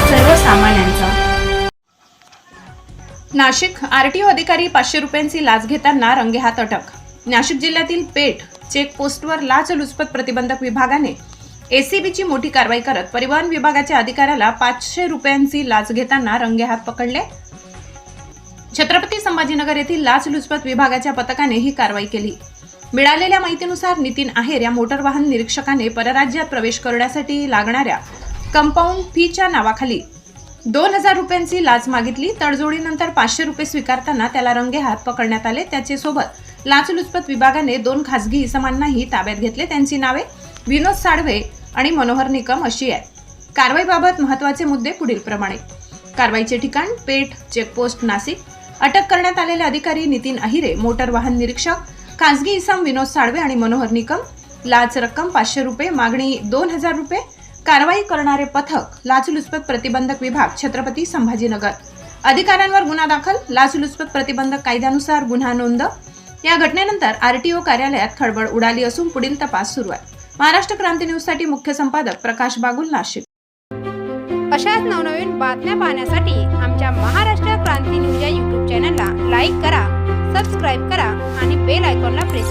सर्वसामान्यांचा. नाशिक आरटीओ अधिकारी पाचशे रुपयांची लाच घेताना रंगेहात अटक. नाशिक जिल्ह्यातील पेठ चेकपोस्टवर लाचलुचपत प्रतिबंधक विभागाने एसीबीची मोठी कारवाई करत परिवहन विभागाच्या अधिकाऱ्याला पाचशे रुपयांची लाच घेताना रंगेहात पकडले. छत्रपती संभाजीनगर येथील लाचलुचपत विभागाच्या पथकाने ही कारवाई केली. मिळालेल्या माहितीनुसार नितीन आहेर या मोटर वाहन निरीक्षकाने परराज्यात प्रवेश करण्यासाठी लागणाऱ्या कंपाऊंड फीच्या नावाखाली. दोन हजार रुपयांची लाच मागितली. तडजोडीनंतर पाचशे रुपये स्वीकारताना त्याला रंगेहात पकडण्यात आले. त्याचेसोबत लाचलुचपत विभागाने दोन खासगी इसमांनाही ताब्यात घेतले. त्यांची नावे विनोद साळवे आणि मनोहर निकम अशी आहेत. कारवाईबाबत महत्त्वाचे मुद्दे पुढील प्रमाणे. कारवाईचे ठिकाण पेठ चेकपोस्ट नाशिक. अटक करण्यात आलेले अधिकारी नितीन अहिरे मोटर वाहन निरीक्षक खासगी इसम विनोद साळवे आणि मनोहर निकम. लाच रक्कम पाचशे रुपये मागणी दोन हजार रुपये कारवाई करणारे पथक लाचलुचपत प्रतिबंधक विभाग छत्रपती संभाजीनगर. अधिकाऱ्यांवर गुन्हा दाखल लाचलुचपत प्रतिबंधक कायद्यानुसार गुन्हा नोंद. या घटनेनंतर आरटीओ कार्यालयात खळबळ उडाली असून पुढील तपास सुरू आहे. महाराष्ट्र क्रांती न्यूजसाठी मुख्य संपादक प्रकाश बागुल नाशिक. अशाच नवनवीन बातम्या पाहण्यासाठी आमच्या महाराष्ट्र क्रांती न्यूज या यूट्यूब चॅनलला लाईक करा सबस्क्राईब करा आणि बेल आयकॉनला प्रेस